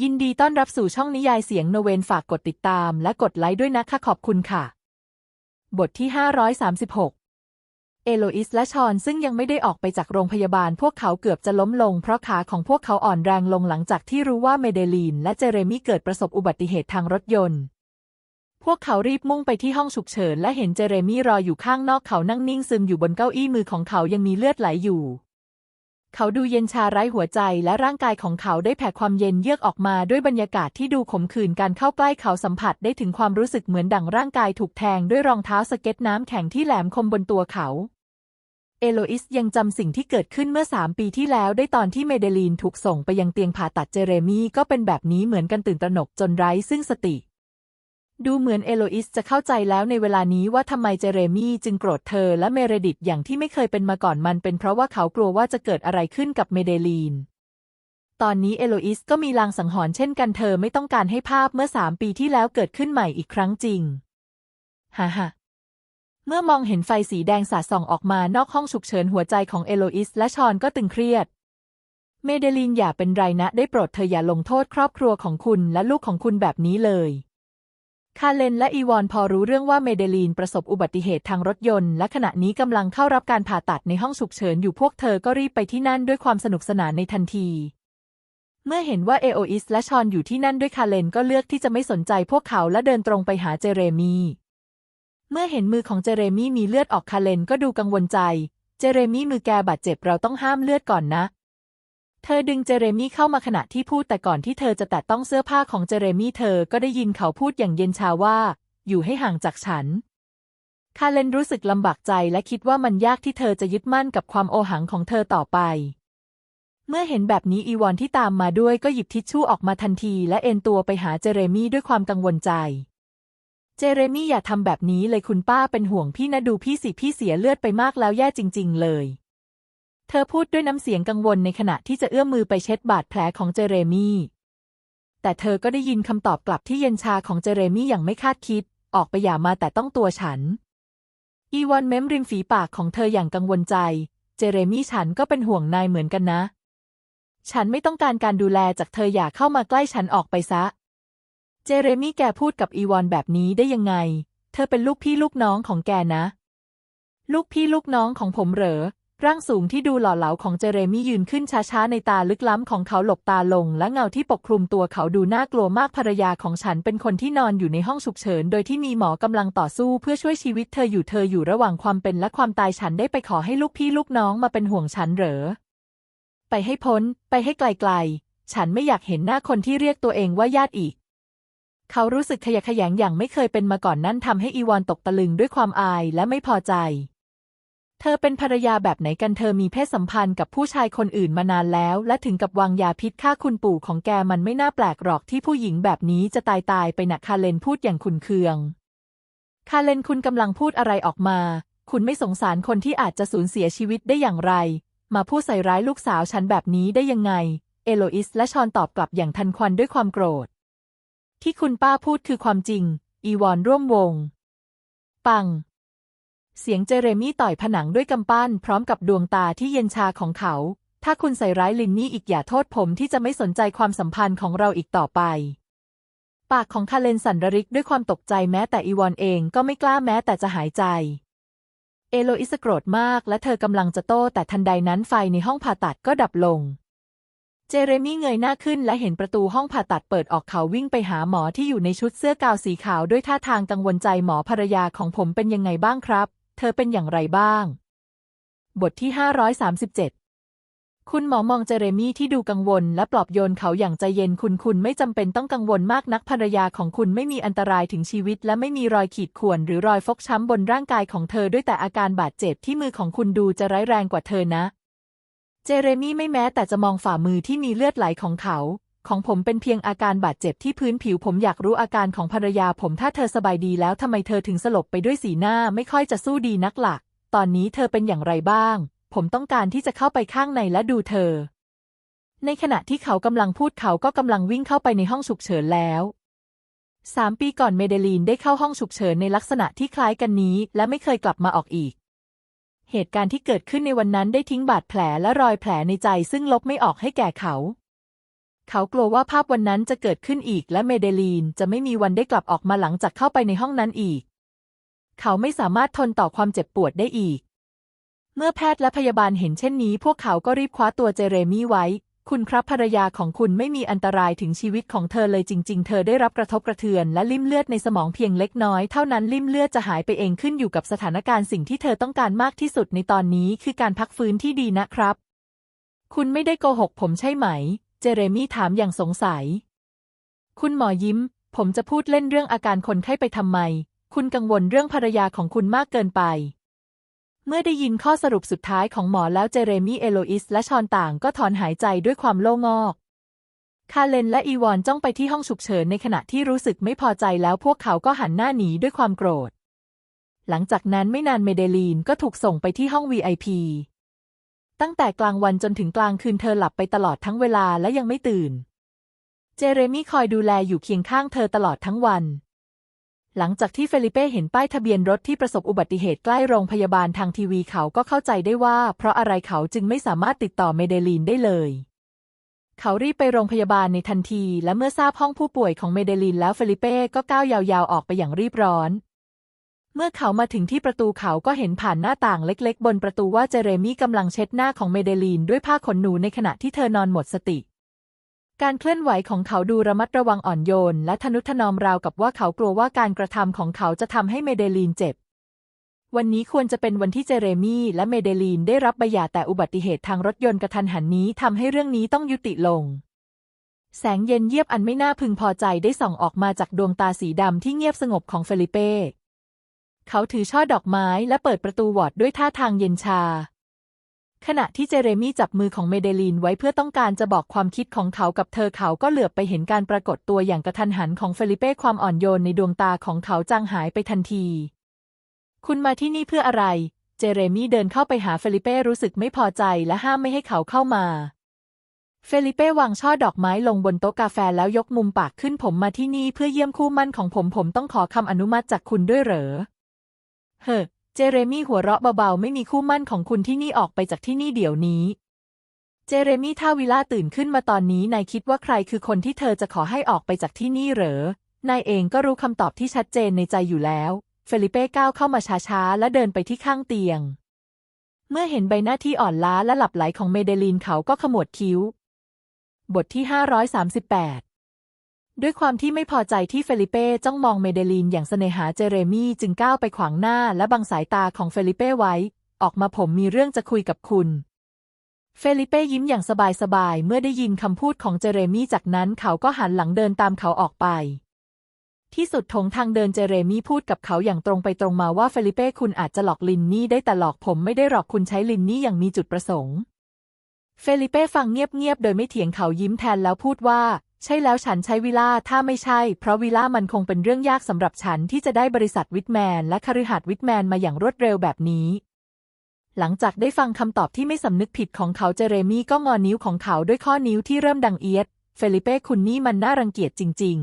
ยินดีต้อนรับสู่ช่องนิยายเสียงโนเวนฝากกดติดตามและกดไลค์ด้วยนะคะขอบคุณค่ะ บทที่ 536 เอโลอิสและชอนซึ่งยังไม่ได้ออกไปจากโรงพยาบาลพวกเขาเกือบจะล้มลงเพราะขาของพวกเขาอ่อนแรงลงหลังจากที่รู้ว่าเมเดลีนและเจเรมี่เกิดประสบอุบัติเหตุทางรถยนต์ พวกเขารีบมุ่งไปที่ห้องฉุกเฉินและเห็นเจเรมี่รออยู่ข้างนอกเขานั่งนิ่งซึมอยู่บนเก้าอี้มือของเขายังมีเลือดไหลอยู่ เขาดูเย็นชาไร้หัวใจและร่างกายของเขาได้แผ่ความเย็นเยือกออกมาด้วยบรรยากาศที่ดูขมขื่นการเข้าใกล้เขาสัมผัสได้ถึงความรู้สึกเหมือนดั่งร่างกายถูกแทงด้วยรองเท้าสเก็ตน้ำแข็งที่แหลมคมบนตัวเขา เอโลอิสยังจำสิ่งที่เกิดขึ้นเมื่อสามปีที่แล้วได้ตอนที่เมเดลีนถูกส่งไปยังเตียงผ่าตัดเจเรมี่ก็เป็นแบบนี้เหมือนกันตื่นตระหนกจนไร้ซึ่งสติ ดูเหมือนเอโลอิสจะเข้าใจแล้วในเวลานี้ว่าทำไมเจเรมี่จึงโกรธเธอและเมเรดิตอย่างที่ไม่เคยเป็นมาก่อนมันเป็นเพราะว่าเขากลัวว่าจะเกิดอะไรขึ้นกับเมเดลีน ตอนนี้เอโลอิสก็มีลางสังหรณ์เช่นกันเธอไม่ต้องการให้ภาพเมื่อสามปีที่แล้วเกิดขึ้นใหม่อีกครั้งจริง ฮ่าฮ่าเมื่อมองเห็นไฟสีแดงสาดส่องออกมานอกห้องฉุกเฉินหัวใจของเอโลอิสและชอนก็ตึงเครียด เมเดลีนอย่าเป็นไรนะได้โปรดเธออย่าลงโทษครอบครัวของคุณและลูกของคุณแบบนี้เลย คาเลนและอีวอนพอรู้เรื่องว่าเมเดลีนประสบอุบัติเหตุทางรถยนต์ และขณะนี้กำลังเข้ารับการผ่าตัดในห้องฉุกเฉินอยู่พวกเธอก็รีบไปที่นั่นด้วยความสนุกสนานในทันที เมื่อเห็นว่าเอโออิสและชอนอยู่ที่นั่นด้วยคาเลนก็เลือกที่จะไม่สนใจพวกเขาและเดินตรงไปหาเจเรมีเมื่อเห็นมือของเจเรมี่มีเลือดออกคาเลนก็ดูกังวลใจ เจเรมี่มือแกบาดเจ็บเราต้องห้ามเลือดก่อนนะ เธอดึงเจเรมี่เข้ามาขณะที่พูดแต่ก่อนที่เธอจะแตะต้องเสื้อผ้าของเจเรมี่เธอก็ได้ยินเขาพูดอย่างเย็นชาว่า อยู่ให้ห่างจากฉัน คาเลนรู้สึกลำบากใจและคิดว่ามันยากที่เธอจะยึดมั่นกับความโอหังของเธอต่อไป เมื่อเห็นแบบนี้อีวอนที่ตามมาด้วยก็หยิบทิชชู่ออกมาทันที และเอ็นตัวไปหาเจเรมี่ด้วยความกังวลใจ เจเรมี่อย่าทำแบบนี้เลยคุณป้าเป็นห่วงพี่นะดูพี่สิพี่เสียเลือดไปมากแล้วแย่จริง ๆ เลย เธอพูดด้วยน้ำเสียงกังวลในขณะที่จะเอื้อมมือไปเช็ดบาดแผลของเจเรมี่แต่เธอก็ได้ยินคำตอบกลับที่เย็นชาของเจเรมี่อย่างไม่คาดคิด ออกไปอย่ามาแต่ต้องตัวฉัน อีวอนเม้มริมฝีปากของเธออย่างกังวลใจ เจเรมี่ฉันก็เป็นห่วงนายเหมือนกันนะ ฉันไม่ต้องการการดูแลจากเธออย่าเข้ามาใกล้ฉันออกไปซะ เจเรมี่แกพูดกับอีวอนแบบนี้ได้ยังไง เธอเป็นลูกพี่ลูกน้องของแกนะ ลูกพี่ลูกน้องของผมเหรอ ร่างสูงที่ดูหล่อเหลาของเจเรมี่ยืนขึ้นช้าๆ ในตาลึกล้ำของเขาหลบตาลง และเงาที่ปกคลุมตัวเขาดูน่ากลัวมากภรรยาของฉันเป็นคนที่นอนอยู่ในห้องฉุกเฉิน โดยที่มีหมอกำลังต่อสู้เพื่อช่วยชีวิตเธออยู่เธออยู่ระหว่างความเป็นและความตายฉันได้ไปขอให้ลูกพี่ลูกน้องมาเป็นห่วงฉันเหรอ ไปให้พ้น ไปให้ไกลๆ ฉันไม่อยากเห็นหน้าคนที่เรียกตัวเองว่าญาติอีกเขารู้สึกขยะแขยงอย่างไม่เคยเป็นมาก่อนนั่นทำให้อีวอนตกตะลึงด้วยความอายและไม่พอใจ เธอเป็นภรรยาแบบไหนกันเธอมีเพศสัมพันธ์กับผู้ชายคนอื่นมานานแล้ว และถึงกับวางยาพิษฆ่าคุณปู่ของแกมันไม่น่าแปลกหรอกที่ผู้หญิงแบบนี้จะตายตายไปนะคาเลนพูดอย่างขุนเคือง คาเลนคุณกำลังพูดอะไรออกมา คุณไม่สงสารคนที่อาจจะสูญเสียชีวิตได้อย่างไร มาพูดใส่ร้ายลูกสาวฉันแบบนี้ได้ยังไง เอโลอิสและชอนตอบกลับอย่างทันควันด้วยความโกรธ ที่คุณป้าพูดคือความจริง อีวอนร่วมวง ปัง เสียงเจเรมี่ต่อยผนังด้วยกำปั้นพร้อมกับดวงตาที่เย็นชาของเขา ถ้าคุณใส่ร้ายลินนี่อีกอย่าโทษผมที่จะไม่สนใจความสัมพันธ์ของเราอีกต่อไป ปากของคาเลนสั่นระริกด้วยความตกใจแม้แต่อีวอนเองก็ไม่กล้าแม้แต่จะหายใจ เอโลอิสโกรธมากและเธอกำลังจะโต้แต่ทันใดนั้นไฟในห้องผ่าตัดก็ดับลง เจเรมี่เงยหน้าขึ้นและเห็นประตูห้องผ่าตัดเปิดออกเขาวิ่งไปหาหมอที่อยู่ในชุดเสื้อกาวสีขาวด้วยท่าทางกังวลใจหมอภรรยาของผมเป็นยังไงบ้างครับ ธอเป็นอย่างไรบ้าง บทที่ 537 คุณหมอมองเจเรมี่ที่ดูกังวล และปลอบโยนเขาอย่างใจเย็นคุณคุณไม่จำเป็นต้องกังวลมากนักภรรยาของคุณไม่มีอันตรายถึงชีวิต และไม่มีรอยขีดข่วนหรือรอยฟกช้ำบนร่างกายของเธอด้วยแต่อาการบาดเจ็บที่มือของคุณดูจะร้ายแรงกว่าเธอนะ เจเรมี่ไม่แม้แต่จะมองฝ่ามือที่มีเลือดไหลของเขา ของผมเป็นเพียงอาการบาดเจ็บที่พื้นผิวผมอยากรู้อาการของภรรยาผมถ้าเธอสบายดีแล้วทำไมเธอถึงสลบไปด้วยสีหน้าไม่ค่อยจะสู้ดีนักหลัก ตอนนี้เธอเป็นอย่างไรบ้าง ผมต้องการที่จะเข้าไปข้างในและดูเธอ ในขณะที่เขากำลังพูดเขาก็กำลังวิ่งเข้าไปในห้องฉุกเฉินแล้วสามปีก่อนเมเดลีนได้เข้าห้องฉุกเฉินในลักษณะที่คล้ายกันนี้ และไม่เคยกลับมาออกอีก เหตุการณ์ที่เกิดขึ้นในวันนั้นได้ทิ้งบาดแผลและรอยแผลในใจซึ่งลบไม่ออกให้แก่เขา เขากลัวว่าภาพวันนั้นจะเกิดขึ้นอีกและเมเดลีนจะไม่มีวันได้กลับออกมาหลังจากเข้าไปในห้องนั้นอีก เขาไม่สามารถทนต่อความเจ็บปวดได้อีก เมื่อแพทย์และพยาบาลเห็นเช่นนี้ พวกเขาก็รีบคว้าตัวเจเรมี่ไว้ คุณครับภรรยาของคุณไม่มีอันตรายถึงชีวิตของเธอเลยจริง ๆ เธอได้รับกระทบกระเทือนและลิ่มเลือดในสมองเพียงเล็กน้อยเท่านั้นลิ่มเลือดจะหายไปเองขึ้นอยู่กับสถานการณ์สิ่งที่เธอต้องการมากที่สุดในตอนนี้คือการพักฟื้นที่ดีนะครับ คุณไม่ได้โกหกผมใช่ไหม เจเรมี่ถามอย่างสงสัย คุณหมอยิ้ม ผมจะพูดเล่นเรื่องอาการคนไข้ไปทำไม คุณกังวลเรื่องภรรยาของคุณมากเกินไป เมื่อได้ยินข้อสรุปสุดท้ายของหมอแล้วเจเรมี่เอโลอิสและชอนต่างก็ถอนหายใจด้วยความโล่งอก คาเลนและอีวอนจ้องไปที่ห้องฉุกเฉินในขณะที่รู้สึกไม่พอใจแล้วพวกเขาก็หันหน้าหนีด้วยความโกรธ หลังจากนั้นไม่นานเมเดลีนก็ถูกส่งไปที่ห้อง VIP ตั้งแต่กลางวันจนถึงกลางคืนเธอหลับไปตลอดทั้งเวลาและยังไม่ตื่น เจเรมี่คอยดูแลอยู่เคียงข้างเธอตลอดทั้งวัน หลังจากที่เฟลิเป้เห็นป้ายทะเบียนรถที่ประสบอุบัติเหตุใกล้โรงพยาบาลทางทีวีเขาก็เข้าใจได้ว่า เพราะอะไรเขาจึงไม่สามารถติดต่อเมเดลีนได้เลยเขารีบไปโรงพยาบาลในทันที และเมื่อทราบห้องผู้ป่วยของเมเดลีนแล้วเฟลิเป้ก็ก้าวยาวๆออกไปอย่างรีบร้อน เมื่อเขามาถึงที่ประตูเขาก็เห็นผ่านหน้าต่างเล็กๆ บนประตูว่าเจเรมี่กำลังเช็ดหน้าของเมเดลีนด้วยผ้าขนหนูในขณะที่เธอนอนหมดสติ การเคลื่อนไหวของเขาดูระมัดระวังอ่อนโยน และทนุถนอมราวกับว่าเขากลัวว่าการกระทำของเขาจะทำให้เมเดลีนเจ็บ วันนี้ควรจะเป็นวันที่เจเรมี่และเมเดลีนได้รับใบหย่าแต่อุบัติเหตุทางรถยนต์กระทันหันนี้ทำให้เรื่องนี้ต้องยุติลงแสงเย็นเยียบอันไม่น่าพึงพอใจได้ส่องออกมาจากดวงตาสีดำที่เงียบสงบของเฟลิเป้ เขาถือช่อดอกไม้และเปิดประตูวอร์ดด้วยท่าทางเย็นชา ขณะที่เจเรมี่จับมือของเมเดลีนไว้เพื่อต้องการจะบอกความคิดของเขากับเธอเขาก็เหลือบไปเห็นการปรากฏตัวอย่างกระทันหันของเฟลิเป้ความอ่อนโยนในดวงตาของเขาจางหายไปทันที คุณมาที่นี่เพื่ออะไร เจเรมี่เดินเข้าไปหาเฟลิเป้รู้สึกไม่พอใจและห้ามไม่ให้เขาเข้ามาเฟลิเป้วางช่อดอกไม้ลงบนโต๊ะกาแฟแล้วยกมุมปากขึ้นผมมาที่นี่เพื่อเยี่ยมคู่มั่นของผมผมต้องขอคำอนุมัติจากคุณด้วยเหรอ เฮ้อเจเรมี่หัวเราะเบาๆ ไม่มีคู่มั่นของคุณที่นี่ออกไปจากที่นี่เดี๋ยวนี้ เจเรมี่ท่าวิล่าตื่นขึ้นมาตอนนี้นายคิดว่าใครคือคนที่เธอจะขอให้ออกไปจากที่นี่เหรอนายเองก็รู้คำตอบที่ชัดเจนในใจอยู่แล้ว เฟลิเป้ก้าวเข้ามาช้าๆ และเดินไปที่ข้างเตียง เมื่อเห็นใบหน้าที่อ่อนล้าและหลับไหลของเมเดลีนเขาก็ขมวดคิ้ว บทที่ 538 ด้วยความที่ไม่พอใจที่เฟลิเป้จ้องมองเมเดลีนอย่างเสน่หาเจเรมี่จึงก้าวไปขวางหน้าและบังสายตาของเฟลิเป้ไว้ ออกมาผมมีเรื่องจะคุยกับคุณ เฟลิเป้ยิ้มอย่างสบายๆ เมื่อได้ยินคำพูดของเจเรมี่จากนั้นเขาก็หันหลังเดินตามเขาออกไป ที่สุดทงทางเดินเจเรมี่พูดกับเขาอย่างตรงไปตรงมาว่าเฟลิเป้คุณอาจจะหลอกลินนี่ได้แต่หลอกผมไม่ได้หลอกคุณใช้ลินนี่อย่างมีจุดประสงค์ เฟลิเป้ฟังเงียบๆโดยไม่เถียงเขายิ้มแทนแล้วพูดว่า ใช่แล้วฉันใช้วิล่าถ้าไม่ใช่ เพราะวิล่ามันคงเป็นเรื่องยากสำหรับฉันที่จะได้บริษัทวิทแมน และคฤหาสน์วิทแมนมาอย่างรวดเร็วแบบนี้ หลังจากได้ฟังคำตอบที่ไม่สำนึกผิดของเขาเจเรมี่ก็งอนิ้วของเขาด้วยข้อนิ้วที่เริ่มดังเอียด เฟลิเป้คุณนี่มันน่ารังเกียจจริง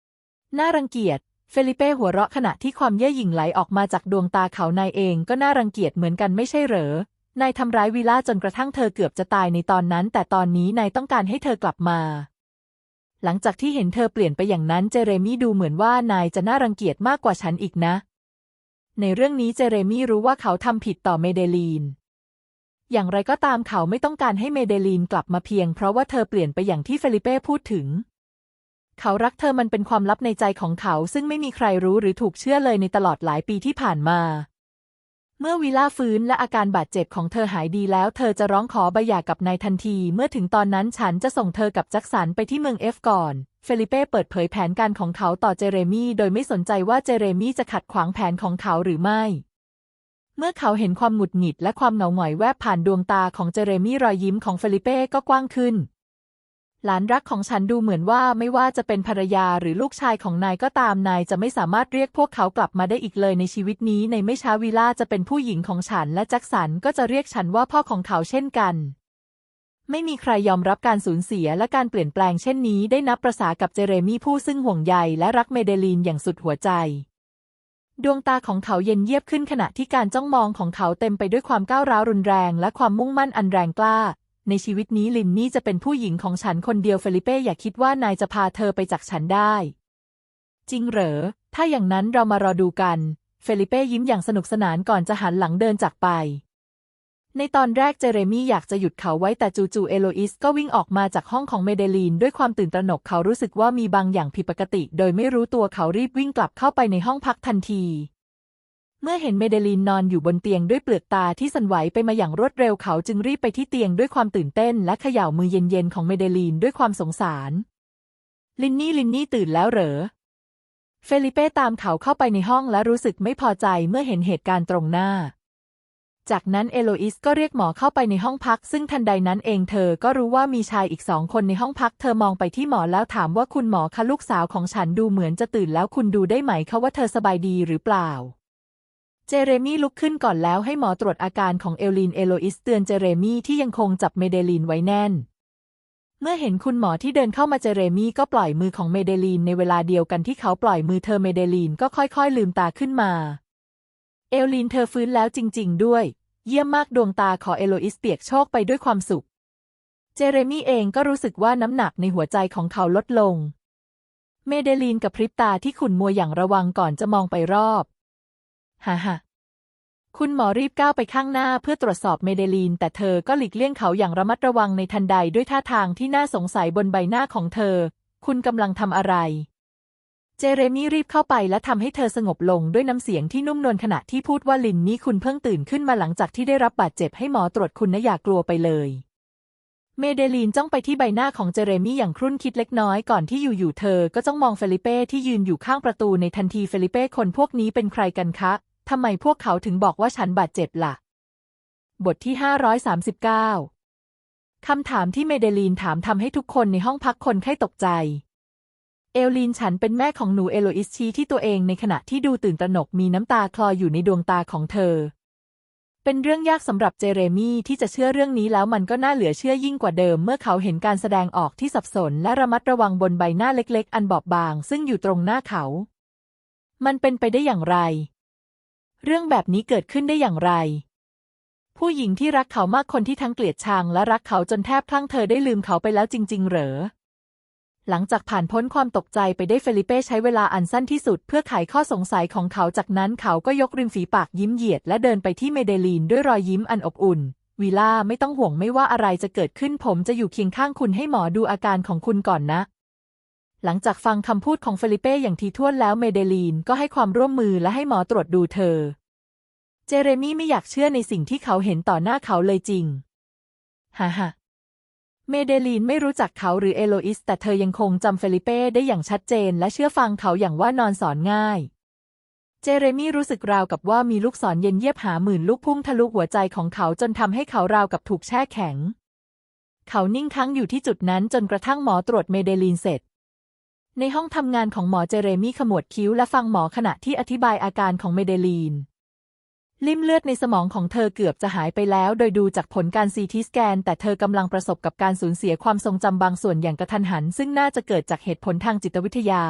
ๆ น่ารังเกียจ เฟลิเป้หัวเราะขณะที่ความเย่อหยิ่งไหลออกมาจากดวงตาเขานายเองก็น่ารังเกียจเหมือนกันไม่ใช่เหรอนายทำร้ายวิล่าจนกระทั่งเธอเกือบจะตายในตอนนั้น แต่ตอนนี้นายต้องการให้เธอกลับมา หลังจากที่เห็นเธอเปลี่ยนไปอย่างนั้นเจเรมี่ดูเหมือนว่านายจะน่ารังเกียจมากกว่าฉันอีกนะ ในเรื่องนี้เจเรมี่รู้ว่าเขาทำผิดต่อเมเดลีน อย่างไรก็ตามเขาไม่ต้องการให้เมเดลีนกลับมาเพียง เพราะว่าเธอเปลี่ยนไปอย่างที่เฟลิเป้พูดถึง เขารักเธอมันเป็นความลับในใจของเขาซึ่งไม่มีใครรู้หรือถูกเชื่อเลยในตลอดหลายปีที่ผ่านมา เมื่อวิล่าฟื้นและอาการบาดเจ็บของเธอหายดีแล้ว เธอจะร้องขอใบหย่ากับนายทันที เมื่อถึงตอนนั้นฉันจะส่งเธอกับแจ็คสันไปที่เมืองเอฟก่อน เฟลิเป้เปิดเผยแผนการของเขาต่อเจเรมี่โดยไม่สนใจว่าเจเรมี่จะขัดขวางแผนของเขาหรือไม่ เมื่อเขาเห็นความหงุดหงิดและความเหงาหงอยแวบผ่านดวงตาของเจเรมี่รอยยิ้มของเฟลิเป้ก็กว้างขึ้น หลานรักของฉันดูเหมือนว่าไม่ว่าจะเป็นภรรยาหรือลูกชายของนายก็ตามนายจะไม่สามารถเรียกพวกเขากลับมาได้อีกเลยในชีวิตนี้ ในไม่ช้าวิล่าจะเป็นผู้หญิงของฉัน และแจ็คสันก็จะเรียกฉันว่าพ่อของเขาเช่นกัน ไม่มีใครยอมรับการสูญเสียและการเปลี่ยนแปลงเช่นนี้ ได้นับประษากับเจเรมี่ผู้ซึ่งห่วงใยและรักเมเดลีนอย่างสุดหัวใจดวงตาของเขาเย็นเยียบขึ้นขณะที่การจ้องมองของเขาเต็มไปด้วยความก้าวร้าวรุนแรง และความมุ่งมั่นอันแรงกล้า ในชีวิตนี้ลินนี่จะเป็นผู้หญิงของฉันคนเดียวเฟลิเป้อย่าคิดว่านายจะพาเธอไปจากฉันได้ จริงเหรอ ถ้าอย่างนั้นเรามารอดูกัน เฟลิเป้ยิ้มอย่างสนุกสนานก่อนจะหันหลังเดินจากไป ในตอนแรกเจเรมี่อยากจะหยุดเขาไว้แต่จู่ๆเอโลอิสก็วิ่งออกมาจากห้องของเมเดลีนด้วยความตื่นตระหนกเขารู้สึกว่ามีบางอย่างผิดปกติ โดยไม่รู้ตัวเขารีบวิ่งกลับเข้าไปในห้องพักทันที มื่อเห็นเมเดลีนนอนอยู่บนเตียงด้วยเปลือกตาที่สั่นไหวไปมาอย่างรวดเร็วเขาจึงรีบไปที่เตียงด้วยความตื่นเต้น และเขย่ามือเย็นๆของเมเดลีนด้วยความสงสาร ลินนี่ลินนี่ตื่นแล้วเหรอ เฟลิเป้ตามเขาเข้าไปในห้องและรู้สึกไม่พอใจเมื่อเห็นเหตุการณ์ตรงหน้า จากนั้นเอโลอิสก็เรียกหมอเข้าไปในห้องพัก ซึ่งทันใดนั้นเองเธอก็รู้ว่ามีชายอีกสองคนในห้องพัก เธอมองไปที่หมอแล้วถามว่าคุณหมอคะลูกสาวของฉันดูเหมือนจะตื่นแล้วคุณดูได้ไหมคะว่าเธอสบายดีหรือเปล่า เจเรมี่ลุกขึ้นก่อนแล้วให้หมอตรวจอาการของเอลลินเอโลอิสเตือนเจเรมี่ที่ยังคงจับเมเดลีนไว้แน่น เมื่อเห็นคุณหมอที่เดินเข้ามาเจเรมี่ก็ปล่อยมือของเมเดลีนในเวลาเดียวกันที่เขาปล่อยมือเธอเมเดลีนก็ค่อยๆ ลืมตาขึ้นมา เอลลินเธอฟื้นแล้วจริง ๆ ด้วย เยี่ยมมากดวงตาขอเอโลอิสเปียกโชคไปด้วยความสุข เจเรมี่เองก็รู้สึกว่าน้ำหนักในหัวใจของเขาลดลง เมเดลีนกับพริบตาที่ขุ่นมัวอย่างระวังก่อนจะมองไปรอบ ฮ่าฮ่าคุณหมอรีบก้าวไปข้างหน้าเพื่อตรวจสอบเมเดลีน แต่เธอก็หลีกเลี่ยงเขาอย่างระมัดระวังในทันใดด้วยท่าทางที่น่าสงสัยบนใบหน้าของเธอ คุณกำลังทำอะไร เจเรมี่รีบเข้าไปและทำให้เธอสงบลงด้วยน้ำเสียงที่นุ่มนวลขณะที่พูดว่าลินนี่คุณเพิ่งตื่นขึ้นมาหลังจากที่ได้รับบาดเจ็บให้หมอตรวจคุณนะอย่ากลัวไปเลย เมเดลีนจ้องไปที่ใบหน้าของเจเรมี่อย่างครุ่นคิดเล็กน้อยก่อนที่อยู่ๆเธอก็จ้องมองเฟลิเป้ที่ยืนอยู่ข้างประตูในทันทีเฟลิเป้คนพวกนี้เป็นใครกันคะ ทำไมพวกเขาถึงบอกว่าฉันบาดเจ็บล่ะ บทที่ 539 คำถามที่เมเดลีนถามทำให้ทุกคนในห้องพักคนไข้ตกใจ เอลลีนฉันเป็นแม่ของหนูเอโลอิสชี้ที่ตัวเองในขณะที่ดูตื่นตระหนกมีน้ำตาคลออยู่ในดวงตาของเธอ เป็นเรื่องยากสำหรับเจเรมี่ที่จะเชื่อเรื่องนี้แล้วมันก็น่าเหลือเชื่อยิ่งกว่าเดิม เมื่อเขาเห็นการแสดงออกที่สับสน และระมัดระวังบนใบหน้าเล็ก ๆ อันบอบบาง ซึ่งอยู่ตรงหน้าเขา มันเป็นไปได้อย่างไร เรื่องแบบนี้เกิดขึ้นได้อย่างไร ผู้หญิงที่รักเขามากคนที่ทั้งเกลียดชังและรักเขาจนแทบคลั่งเธอได้ลืมเขาไปแล้วจริง ๆ เหรอ หลังจากผ่านพ้นความตกใจไปได้เฟลิเป้ใช้เวลาอันสั้นที่สุด เพื่อไขข้อสงสัยของเขาจากนั้นเขาก็ยกริมฝีปากยิ้มเหยียดและเดินไปที่เมเดลีนด้วยรอยยิ้มอันอบอุ่นวิล่าไม่ต้องห่วงไม่ว่าอะไรจะเกิดขึ้นผมจะอยู่เคียงข้างคุณให้หมอดูอาการของคุณก่อนนะ หลังจากฟังคำพูดของเฟลิเป้อย่างทีท่วนแล้วเมเดลีนก็ให้ความร่วมมือและให้หมอตรวจดูเธอ เจเรมี่ไม่อยากเชื่อในสิ่งที่เขาเห็นต่อหน้าเขาเลยจริงฮ่าฮ่าเมเดลีนไม่รู้จักเขาหรือเอโลอิส แต่เธอยังคงจำเฟลิเป้ได้อย่างชัดเจน และเชื่อฟังเขาอย่างว่านอนสอนง่าย เจเรมี่รู้สึกราวกับว่ามีลูกศรเย็นเยียบหาหมื่นลูกพุ่งทะลุหัวใจของเขาจนทำให้เขาราวกับถูกแช่แข็ง เขานิ่งค้างอยู่ที่จุดนั้นจนกระทั่งหมอตรวจเมเดลีนเสร็จ ในห้องทำงานของหมอเจเรมี่ขมวดคิ้วและฟังหมอขณะที่อธิบายอาการของเมเดลีน ลิ่มเลือดในสมองของเธอเกือบจะหายไปแล้ว โดยดูจากผลการซีทีสแกน แต่เธอกำลังประสบกับการสูญเสียความทรงจำบางส่วนอย่างกระทันหัน ซึ่งน่าจะเกิดจากเหตุผลทางจิตวิทยา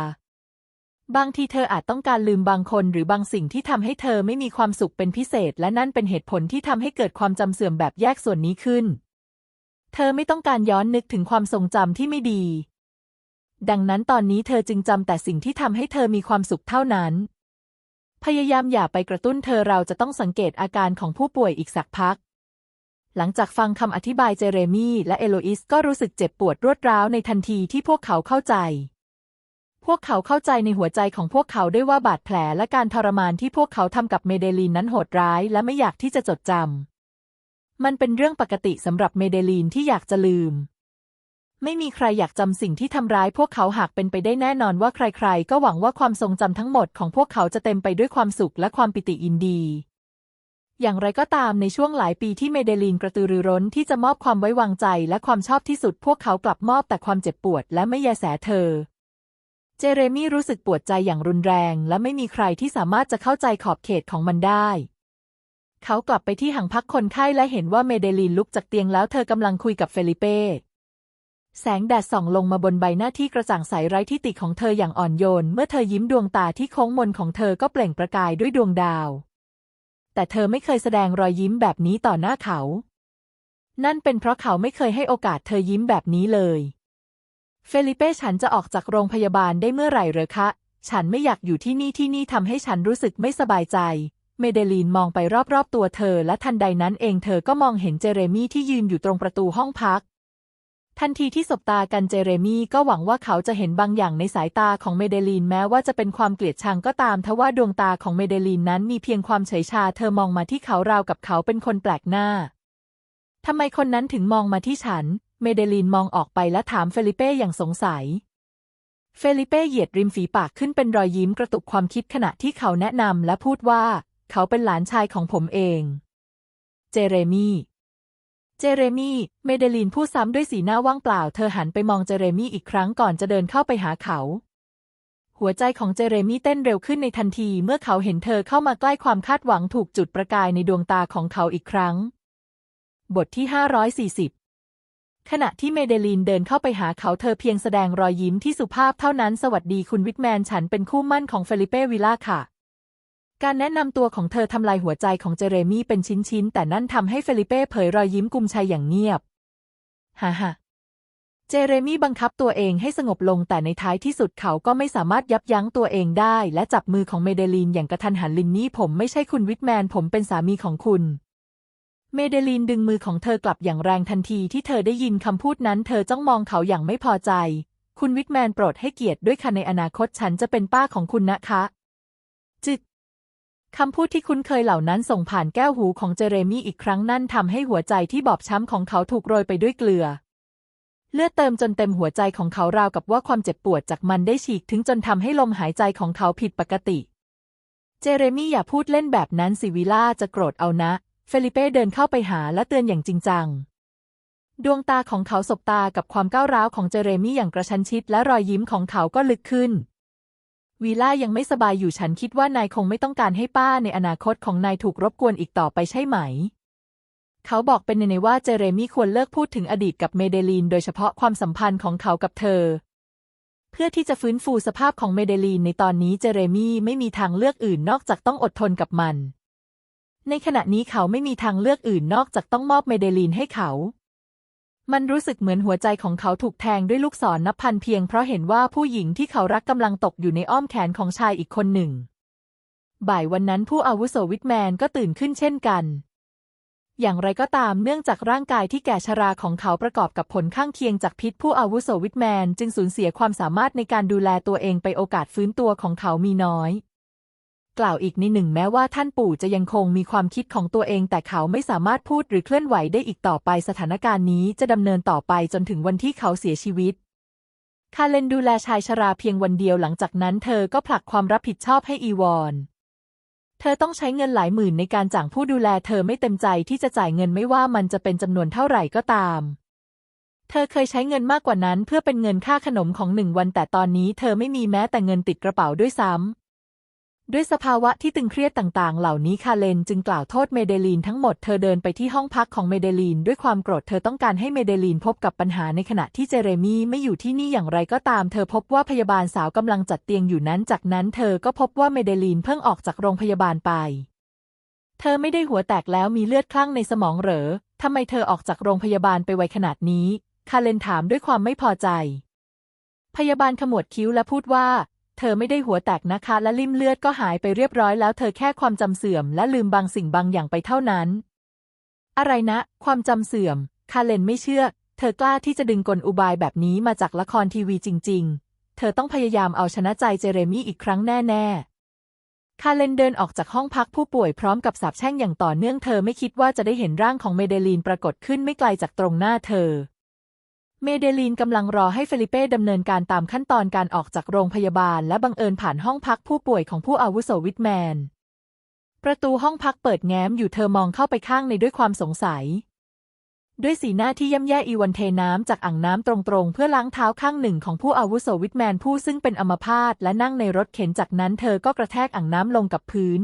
บางทีเธออาจต้องการลืมบางคนหรือบางสิ่งที่ทำให้เธอไม่มีความสุขเป็นพิเศษ และนั่นเป็นเหตุผลที่ทำให้เกิดความจำเสื่อมแบบแยกส่วนนี้ขึ้น เธอไม่ต้องการย้อนนึกถึงความทรงจำที่ไม่ดี ดังนั้นตอนนี้เธอจึงจำแต่สิ่งที่ทำให้เธอมีความสุขเท่านั้น พยายามอย่าไปกระตุ้นเธอเราจะต้องสังเกตอาการของผู้ป่วยอีกสักพัก หลังจากฟังคำอธิบายเจเรมี่และเอโลอิสก็รู้สึกเจ็บปวดรวดร้าวในทันทีที่พวกเขาเข้าใจ พวกเขาเข้าใจในหัวใจของพวกเขาได้ว่าบาดแผลและการทรมานที่พวกเขาทำกับเมเดลีนนั้นโหดร้ายและไม่อยากที่จะจดจำมันเป็นเรื่องปกติสำหรับเมเดลีนที่อยากจะลืม ไม่มีใครอยากจำสิ่งที่ทำร้ายพวกเขาหากเป็นไปได้แน่นอนว่าใครๆ ก็หวังว่าความทรงจำทั้งหมดของพวกเขาจะเต็มไปด้วยความสุขและความปิติยินดี อย่างไรก็ตามในช่วงหลายปีที่เมเดลีนกระตือรือร้นที่จะมอบความไว้วางใจและความชอบที่สุด พวกเขากลับมอบแต่ความเจ็บปวดและไม่แยแสเธอ เจเรมี่รู้สึกปวดใจอย่างรุนแรง และไม่มีใครที่สามารถจะเข้าใจขอบเขตของมันได้เขากลับไปที่หังพักคนไข้และเห็นว่าเมเดลีนลุกจากเตียงแล้วเธอกำลังคุยกับเฟลิเป้ แสงแดดส่องลงมาบนใบหน้าที่กระจ่างใสไร้ที่ติของเธออย่างอ่อนโยน เมื่อเธอยิ้มดวงตาที่โค้งมนของเธอก็เปล่งประกายด้วยดวงดาว แต่เธอไม่เคยแสดงรอยยิ้มแบบนี้ต่อหน้าเขา นั่นเป็นเพราะเขาไม่เคยให้โอกาสเธอยิ้มแบบนี้เลย เฟลิเป้ฉันจะออกจากโรงพยาบาลได้เมื่อไหร่เหรอคะ ฉันไม่อยากอยู่ที่นี่ที่นี่ทำให้ฉันรู้สึกไม่สบายใจ เมเดลีนมองไปรอบๆตัวเธอและทันใดนั้นเองเธอก็มองเห็นเจเรมี่ที่ยืนอยู่ตรงประตูห้องพัก ทันทีที่สบตากันเจเรมี่ก็หวังว่าเขาจะเห็นบางอย่างในสายตาของเมเดลีนแม้ว่าจะเป็นความเกลียดชังก็ตามทว่าดวงตาของเมเดลีนนั้นมีเพียงความเฉยชาเธอมองมาที่เขาราวกับเขาเป็นคนแปลกหน้า ทำไมคนนั้นถึงมองมาที่ฉัน เมเดลีนมองออกไปและถามเฟลิเป้อย่างสงสัย เฟลิเป้เหยียดริมฝีปากขึ้นเป็นรอยยิ้มกระตุกความคิดขณะที่เขาแนะนำและพูดว่า เขาเป็นหลานชายของผมเอง เจเรมี่ เจเรมี่เมเดลีนพูดซ้ำด้วยสีหน้าว่างเปล่า เธอหันไปมองเจเรมี่อีกครั้งก่อนจะเดินเข้าไปหาเขา หัวใจของเจเรมี่เต้นเร็วขึ้นในทันที เมื่อเขาเห็นเธอเข้ามาใกล้ความคาดหวังถูกจุดประกายในดวงตาของเขาอีกครั้ง บทที่ 540 ขณะที่เมเดลีนเดินเข้าไปหาเขาเธอเพียงแสดงรอยยิ้มที่สุภาพเท่านั้นสวัสดีคุณวิทแมนฉันเป็นคู่มั่นของเฟลิเป้วิลล่าค่ะ การแนะนำตัวของเธอทำลายหัวใจของเจเรมี่เป็นชิ้นๆ แต่นั่นทำให้เฟลิเป้เผยรอยยิ้มกุมชัยอย่างเงียบ ฮ่าฮ่าเจเรมี่บังคับตัวเองให้สงบลงแต่ในท้ายที่สุดเขาก็ไม่สามารถยับยั้งตัวเองได้ และจับมือของเมเดลีนอย่างกระทันหันลินนี่ผมไม่ใช่คุณวิทแมน ผมเป็นสามีของคุณ เมเดลีนดึงมือของเธอกลับอย่างแรงทันทีที่เธอได้ยินคำพูดนั้น เธอจ้องมองเขาอย่างไม่พอใจ คุณวิทแมนโปรดให้เกียรติด้วยค่ะในอนาคตฉันจะเป็นป้าของคุณนะคะ จึก คำพูดที่คุ้นเคยเหล่านั้นส่งผ่านแก้วหูของเจเรมี่อีกครั้งนั่นทำให้หัวใจที่บอบช้ำของเขาถูกโรยไปด้วยเกลือ เลือดเติมจนเต็มหัวใจของเขาราวกับว่าความเจ็บปวดจากมันได้ฉีกถึงจนทำให้ลมหายใจของเขาผิดปกติ เจเรมี่อย่าพูดเล่นแบบนั้นสิวิล่าจะโกรธเอานะ เฟลิเป้เดินเข้าไปหาและเตือนอย่างจริงจัง ดวงตาของเขาสบตากับความก้าวร้าวของเจเรมี่อย่างกระชั้นชิดและรอยยิ้มของเขาก็ลึกขึ้น วีล่ายังไม่สบายอยู่ฉันคิดว่านายคงไม่ต้องการให้ป้าในอนาคตของนายถูกรบกวนอีกต่อไปใช่ไหม เขาบอกเป็นในว่าเจเรมี่ควรเลิกพูดถึงอดีตกับเมเดลีน โดยเฉพาะความสัมพันธ์ของเขากับเธอ เพื่อที่จะฟื้นฟูสภาพของเมเดลีนในตอนนี้เจเรมี่ไม่มีทางเลือกอื่นนอกจากต้องอดทนกับมัน ในขณะนี้เขาไม่มีทางเลือกอื่นนอกจากต้องมอบเมเดลีนให้เขา มันรู้สึกเหมือนหัวใจของเขาถูกแทงด้วยลูกศรนับพันเพียงเพราะเห็นว่าผู้หญิงที่เขารักกำลังตกอยู่ในอ้อมแขนของชายอีกคนหนึ่ง บ่ายวันนั้นผู้อาวุโสวิทแมนก็ตื่นขึ้นเช่นกัน อย่างไรก็ตามเนื่องจากร่างกายที่แก่ชราของเขาประกอบกับผลข้างเคียงจากพิษผู้อาวุโสวิทแมนจึงสูญเสียความสามารถในการดูแลตัวเองไปโอกาสฟื้นตัวของเขามีน้อย กล่าวอีกในหนึ่งแม้ว่าท่านปู่จะยังคงมีความคิดของตัวเอง แต่เขาไม่สามารถพูดหรือเคลื่อนไหวได้อีกต่อไปสถานการณ์นี้จะดำเนินต่อไปจนถึงวันที่เขาเสียชีวิตคาเลนดูแลชายชราเพียงวันเดียวหลังจากนั้นเธอก็ผลักความรับผิดชอบให้อีวอนเธอต้องใช้เงินหลายหมื่นในการจ้างผู้ดูแลเธอไม่เต็มใจที่จะจ่ายเงินไม่ว่ามันจะเป็นจำนวนเท่าไหร่ก็ตาม เธอเคยใช้เงินมากกว่านั้นเพื่อเป็นเงินค่าขนมของหนึ่งวันแต่ตอนนี้เธอไม่มีแม้แต่เงินติดกระเป๋าด้วยซ้ำ ด้วยสภาวะที่ตึงเครียดต่างๆ เหล่านี้คาเลนจึงกล่าวโทษเมเดลีนทั้งหมดเธอเดินไปที่ห้องพักของเมเดลีนด้วยความโกรธเธอต้องการให้เมเดลีนพบกับปัญหาในขณะที่เจเรมีไม่อยู่ที่นี่อย่างไรก็ตาม เธอพบว่าพยาบาลสาวกำลังจัดเตียงอยู่นั้น จากนั้นเธอก็พบว่าเมเดลีนเพิ่งออกจากโรงพยาบาลไป เธอไม่ได้หัวแตกแล้วมีเลือดคลั่งในสมองเหรอทำไมเธอออกจากโรงพยาบาลไปไวขนาดนี้ คาเลนถามด้วยความไม่พอใจ พยาบาลขมวดคิ้วและพูดว่า เธอไม่ได้หัวแตกนะคะ และลิ่มเลือดก็หายไปเรียบร้อยแล้วเธอแค่ความจำเสื่อม และลืมบางสิ่งบางอย่างไปเท่านั้น อะไรนะ ความจำเสื่อม คาเลนไม่เชื่อ เธอกล้าที่จะดึงกลอุบายแบบนี้มาจากละครทีวีจริง ๆ เธอต้องพยายามเอาชนะใจเจเรมี่อีกครั้งแน่ ๆ คาเลนเดินออกจากห้องพักผู้ป่วยพร้อมกับสาบแช่งอย่างต่อเนื่องเธอไม่คิดว่าจะได้เห็นร่างของเมเดลีนปรากฏขึ้นไม่ไกลจากตรงหน้าเธอ เมเดลีนกำลังรอให้เฟลิเป้ดำเนินการตามขั้นตอนการออกจากโรงพยาบาลและบังเอิญผ่านห้องพักผู้ป่วยของผู้อาวุโสวิทแมน ประตูห้องพักเปิดแง้มอยู่เธอมองเข้าไปข้างในด้วยความสงสัย ด้วยสีหน้าที่ย่ำแย่อีวันเทน้ำจากอ่างน้ำตรงๆ เพื่อล้างเท้าข้างหนึ่งของผู้อาวุโสวิทแมนผู้ซึ่งเป็นอัมพาตและนั่งในรถเข็นจากนั้นเธอก็กระแทกอ่างน้ำลงกับพื้น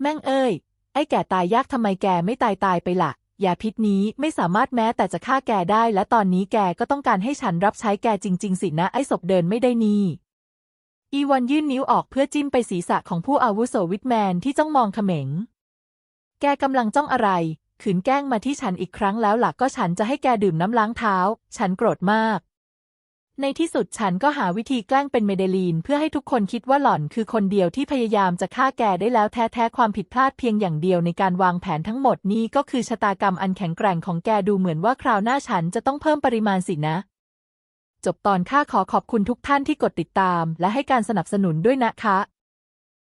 แม่งเอ้ยไอ้แก่ตายยากทำไมแกไม่ตายตายไปละ่ะ ยาพิษนี้ไม่สามารถแม้แต่จะฆ่าแกได้ และตอนนี้แกก็ต้องการให้ฉันรับใช้แกจริง ๆ สินะไอ้ศพเดินไม่ได้นี่ อีวันยื่นนิ้วออกเพื่อจิ้มไปศีรษะของผู้อาวุโสวิทแมนที่จ้องมองเขม็ง แกกำลังจ้องอะไร ขืนแกล้งมาที่ฉันอีกครั้งแล้วหลักก็ฉันจะให้แกดื่มน้ำล้างเท้า ฉันโกรธมาก ในที่สุดฉันก็หาวิธีแกล้งเป็นเมเดลีน เพื่อให้ทุกคนคิดว่าหล่อนคือคนเดียวที่พยายามจะฆ่าแกได้แล้วแท้ๆความผิดพลาดเพียงอย่างเดียวในการวางแผนทั้งหมดนี้ก็คือชะตากรรมอันแข็งแกร่งของแกดูเหมือนว่าคราวหน้าฉันจะต้องเพิ่มปริมาณสินะ จบตอนข้าขอขอบคุณทุกท่านที่กดติดตาม และให้การสนับสนุนด้วยนะคะ